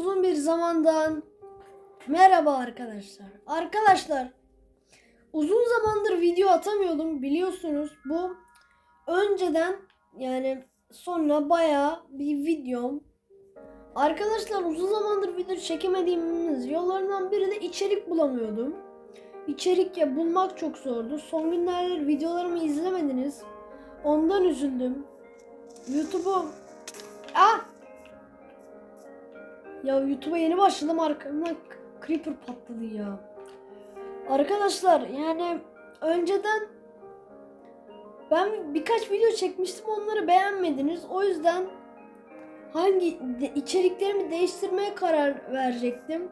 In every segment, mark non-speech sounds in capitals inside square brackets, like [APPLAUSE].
uzun bir zamandan merhaba arkadaşlar. Arkadaşlar uzun zamandır video atamıyordum biliyorsunuz. Bu önceden yani sonra bayağı bir videom. Arkadaşlar uzun zamandır video çekemediğimiz yollarından biri de içerik bulamıyordum. İçerik ya bulmak çok zordu. Son günlerde videolarımı izlemediniz. Ondan üzüldüm. YouTube'u Ah! Ya YouTube'a yeni başladım arkamdan creeper patladı ya. Arkadaşlar yani önceden ben birkaç video çekmiştim onları beğenmediniz. O yüzden hangi de, içeriklerimi değiştirmeye karar verecektim.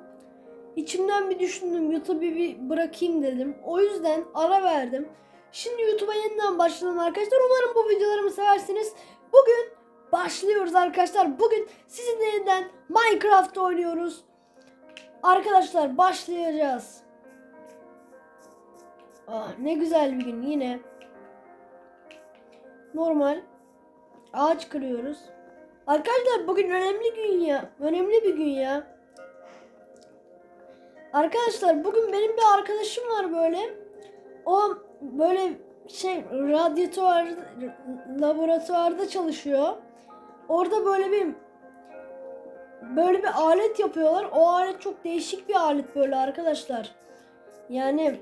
İçimden bir düşündüm YouTube'u bir bırakayım dedim. O yüzden ara verdim. Şimdi YouTube'a yeniden başladım arkadaşlar. Umarım bu videolarımı seversiniz. Bugün başlıyoruz arkadaşlar. Bugün sizinle yeniden Minecraft oynuyoruz. Arkadaşlar başlayacağız. Ah, ne güzel bir gün yine. Normal ağaç kırıyoruz. Arkadaşlar bugün önemli gün ya. Önemli bir gün ya. Arkadaşlar bugün benim bir arkadaşım var böyle. O böyle şey radyatuvar laboratuvarda çalışıyor. Orada böyle bir böyle bir alet yapıyorlar. O alet çok değişik bir alet böyle arkadaşlar. Yani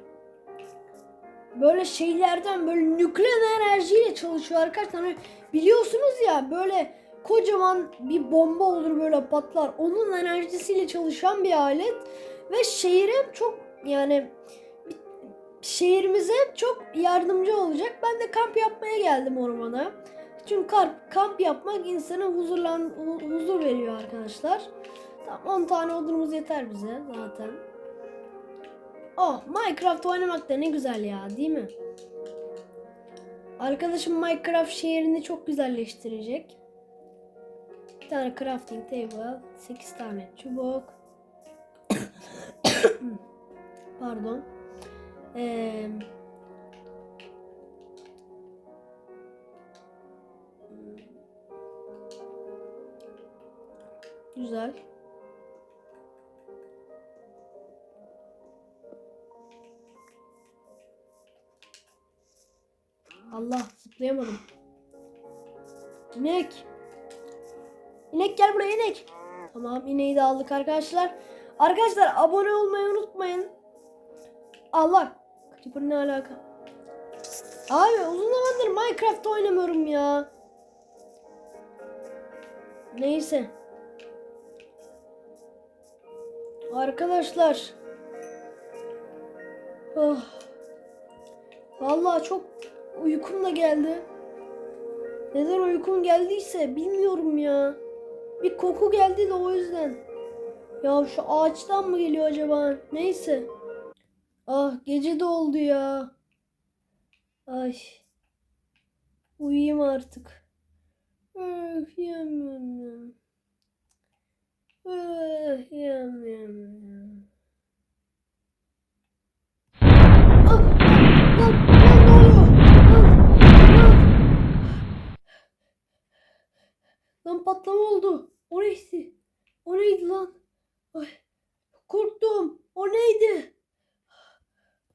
böyle şeylerden böyle nükleer enerjiyle çalışıyor arkadaşlar. Hani biliyorsunuz ya böyle kocaman bir bomba olur böyle patlar. Onun enerjisiyle çalışan bir alet ve şehire çok yani şehrimize çok yardımcı olacak. Ben de kamp yapmaya geldim ormana. Çünkü kamp, kamp yapmak insana huzurlan huzur veriyor arkadaşlar. Tamam 10 tane odunumuz yeter bize zaten. Oh Minecraft oynamak da ne güzel ya değil mi? Arkadaşım Minecraft şehrini çok güzelleştirecek. Bir tane crafting table, 8 tane çubuk. [COUGHS] Pardon. Eee Güzel. Allah zıplayamadım. İnek. İnek gel buraya inek. Tamam ineği de aldık arkadaşlar. Arkadaşlar abone olmayı unutmayın. Allah. Creeper ne alaka? Abi uzun zamandır Minecraft oynamıyorum ya. Neyse. Arkadaşlar. Oh. Vallahi çok uykum da geldi. Neden uykum geldiyse bilmiyorum ya. Bir koku geldi de o yüzden. Ya şu ağaçtan mı geliyor acaba? Neyse. Ah gece de oldu ya. Ay. Uyuyayım artık. Öf yem yem yem. Ah! Lan, patlama oldu. O neydi? O neydi lan? Ay, korktum. O neydi?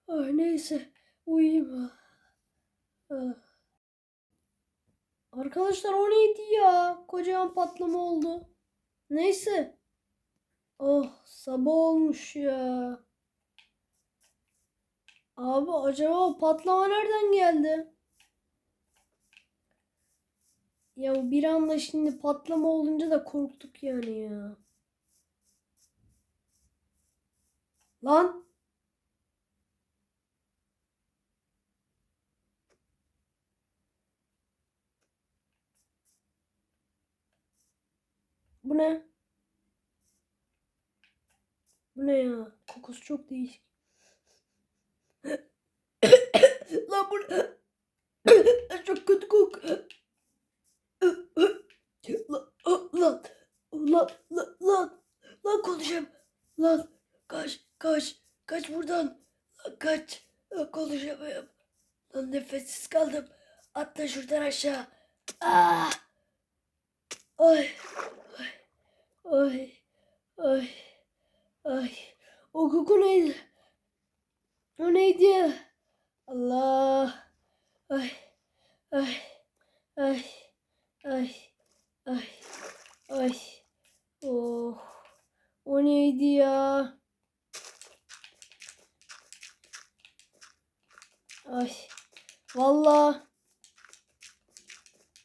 Ay, neyse. Uyuyayım. Ah. Arkadaşlar o neydi ya? Kocaman patlama oldu. Neyse. Oh sabah olmuş ya. Abi acaba o patlama nereden geldi? Ya bir anda şimdi patlama olunca da korktuk yani ya. Lan. Bu ne? Ne ya? Kokusu çok değişik. Lan bu? Çok kötü kok. Lan, lan, lan, lan, lan, lan konuşayım. Lan, kaç, kaç, kaç buradan. Lan kaç, lan konuşamıyorum. Lan nefessiz kaldım. Atla şuradan aşağı. Ah! Ay, ay, ay, Ay. Ay. O koku neydi? O neydi? Allah. Ay. Ay. Ay. Ay. Ay. Ay. Oh. O neydi ya? Ay. Vallahi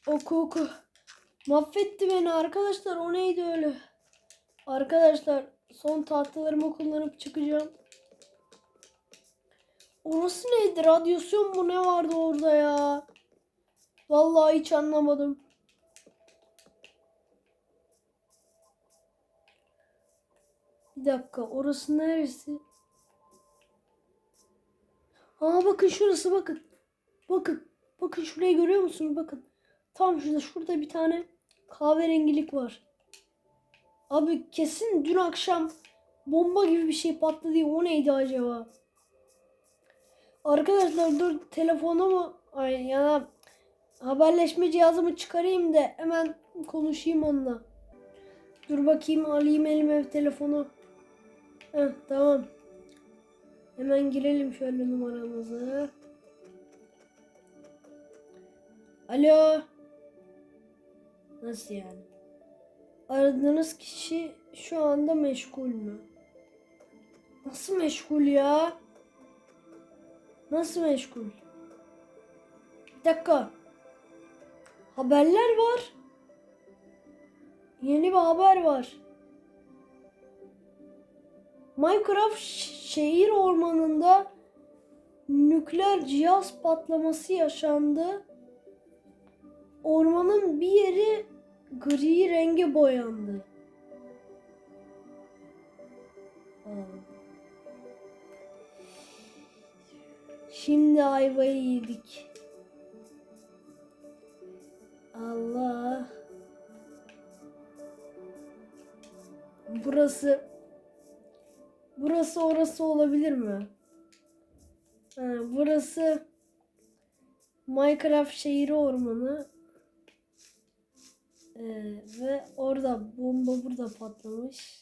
o koku mahvetti beni arkadaşlar. O neydi öyle? Arkadaşlar son tahtalarımı kullanıp çıkacağım. Orası neydi? Radyasyon mu ne vardı orada ya? Vallahi hiç anlamadım. Bir dakika orası neresi? Aa bakın şurası bakın. Bakın. Bakın şurayı görüyor musunuz? Bakın. Tam şurada şurada bir tane kahverengilik var. Abi kesin dün akşam bomba gibi bir şey patladı. O neydi acaba? Arkadaşlar dur telefonumu ay ya haberleşme cihazımı çıkarayım da hemen konuşayım onunla. Dur bakayım alayım elime telefonu. Heh, tamam. Hemen girelim şöyle numaramızı. Alo. Nasıl yani? Aradığınız kişi şu anda meşgul mü? Nasıl meşgul ya? Nasıl meşgul? Bir dakika. Haberler var. Yeni bir haber var. Minecraft şehir ormanında nükleer cihaz patlaması yaşandı. Ormanın bir yeri gri renge boyandı. Şimdi ayvayı yedik. Allah. Burası Burası orası olabilir mi? Ha, burası Minecraft şehri ormanı. Ee, ve orada bomba burada patlamış.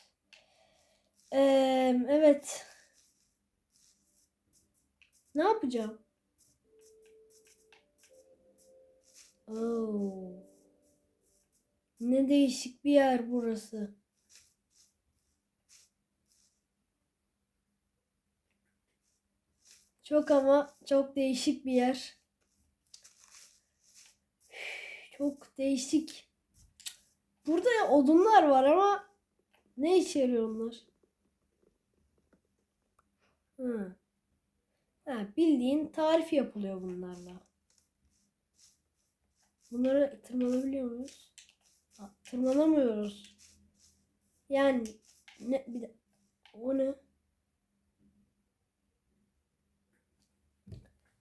Ee, evet. Ne yapacağım? Oo. Ne değişik bir yer burası. Çok ama çok değişik bir yer. Çok değişik. Burada odunlar var ama ne işe yarıyor onlar? Ha. Ha, bildiğin tarif yapılıyor bunlarla. Bunları tırmanabiliyor muyuz? Ha, tırmanamıyoruz. Yani ne bir de o ne?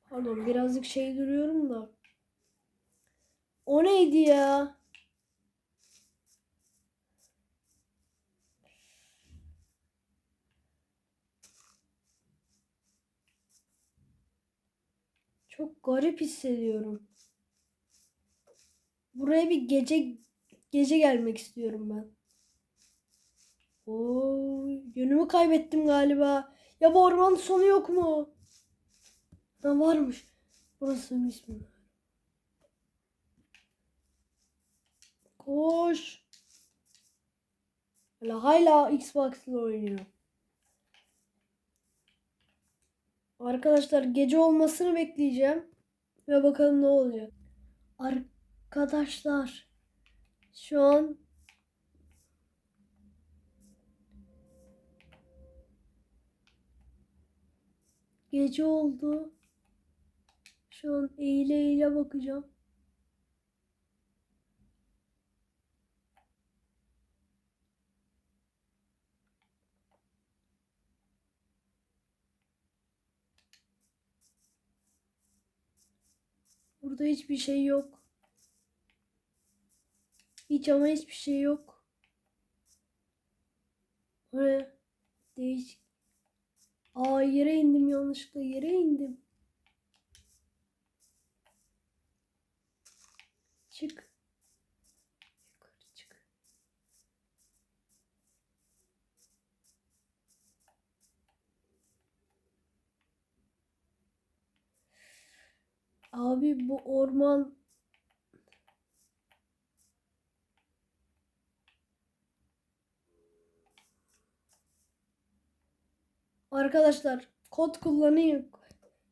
Pardon birazcık şey duruyorum da. O neydi ya? Çok garip hissediyorum. Buraya bir gece gece gelmek istiyorum ben. Oo, yönümü kaybettim galiba. Ya bu ormanın sonu yok mu? Ha varmış. Burası ismi. Koş. Hala hala Xbox oynuyor. Arkadaşlar gece olmasını bekleyeceğim. Ve bakalım ne olacak. Arkadaşlar şu an gece oldu. Şu an eğile eğile bakacağım. Burada hiçbir şey yok. Hiç ama hiçbir şey yok. Oraya değişik. Aa yere indim yanlışlıkla yere indim. Çık. Abi bu orman Arkadaşlar kod kullanayım.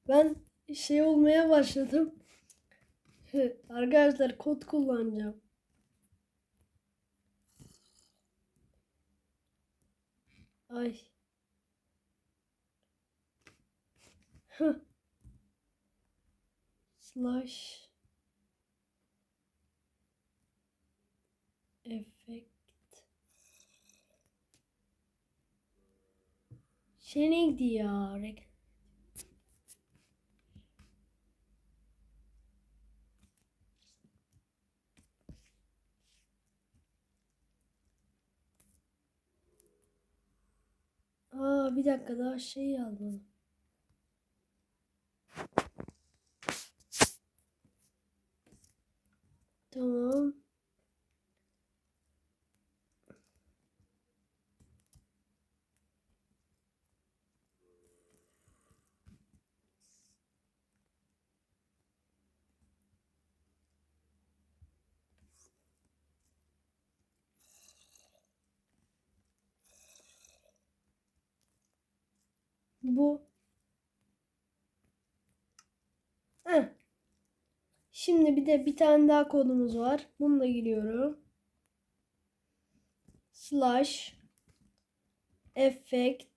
Ben şey olmaya başladım. [LAUGHS] Arkadaşlar kod kullanacağım. Ay. Hıh. Slash effect şey neydi ya? Aa bir dakika daha şey yazmadım. Tamam. Bu. Heh. Şimdi bir de bir tane daha kodumuz var. Bunu da giriyorum. Slash effect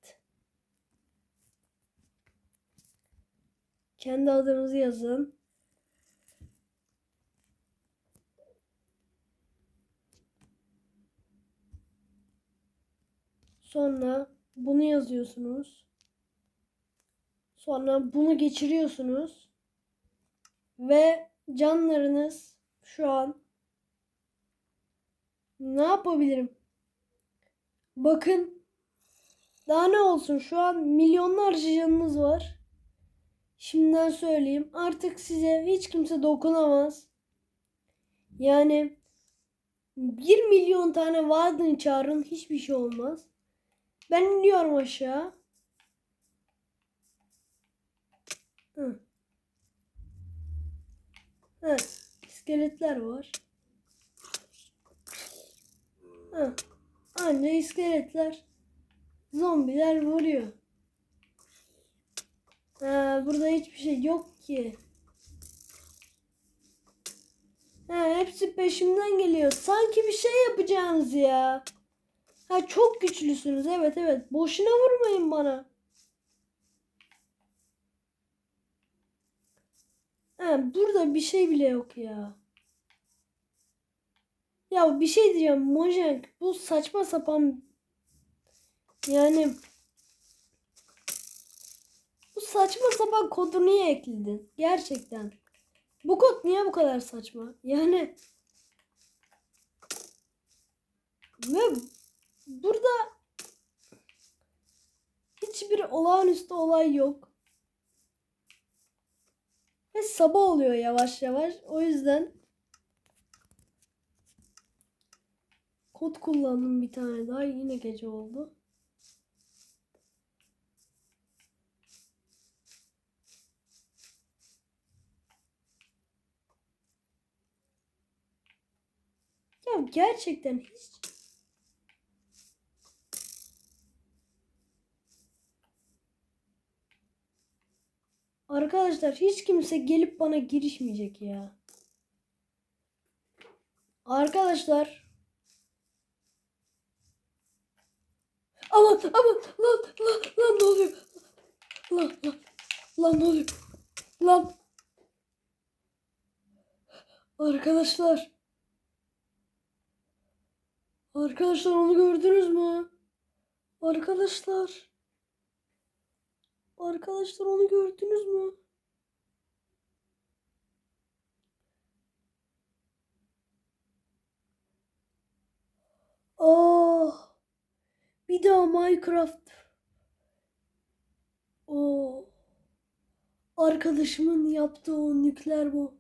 kendi adınızı yazın. Sonra bunu yazıyorsunuz. Sonra bunu geçiriyorsunuz. Ve canlarınız şu an ne yapabilirim? Bakın daha ne olsun şu an milyonlarca canınız var. Şimdiden söyleyeyim artık size hiç kimse dokunamaz. Yani 1 milyon tane Warden çağırın hiçbir şey olmaz. Ben iniyorum aşağı. Hı. Evet. iskeletler var. Hı. Anca iskeletler. Zombiler vuruyor. Ha, burada hiçbir şey yok ki. Ha, hepsi peşimden geliyor. Sanki bir şey yapacağınız ya. Ha çok güçlüsünüz. Evet evet. Boşuna vurmayın bana. Ha, burada bir şey bile yok ya. Ya bir şey diyeceğim Mojang bu saçma sapan yani bu saçma sapan kodu niye ekledin? Gerçekten. Bu kod niye bu kadar saçma? Yani ve burada hiçbir olağanüstü olay yok. Ve sabah oluyor yavaş yavaş. O yüzden kod kullandım bir tane daha. Yine gece oldu. Ya gerçekten hiç Arkadaşlar hiç kimse gelip bana girişmeyecek ya. Arkadaşlar. Aman aman lan lan lan ne oluyor? Lan lan lan ne oluyor? Lan. Arkadaşlar. Arkadaşlar onu gördünüz mü? Arkadaşlar. Arkadaşlar onu gördünüz mü? Oh. Bir daha Minecraft. Oh. Arkadaşımın yaptığı o nükleer bu.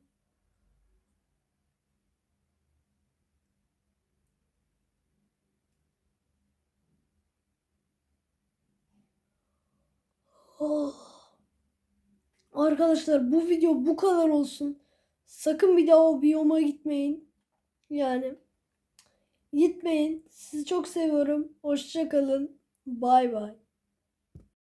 Oh. Ar Arkadaşlar bu video bu kadar olsun. Sakın bir daha o biyoma gitmeyin. Yani gitmeyin. Sizi çok seviyorum. Hoşça kalın. Bay bay.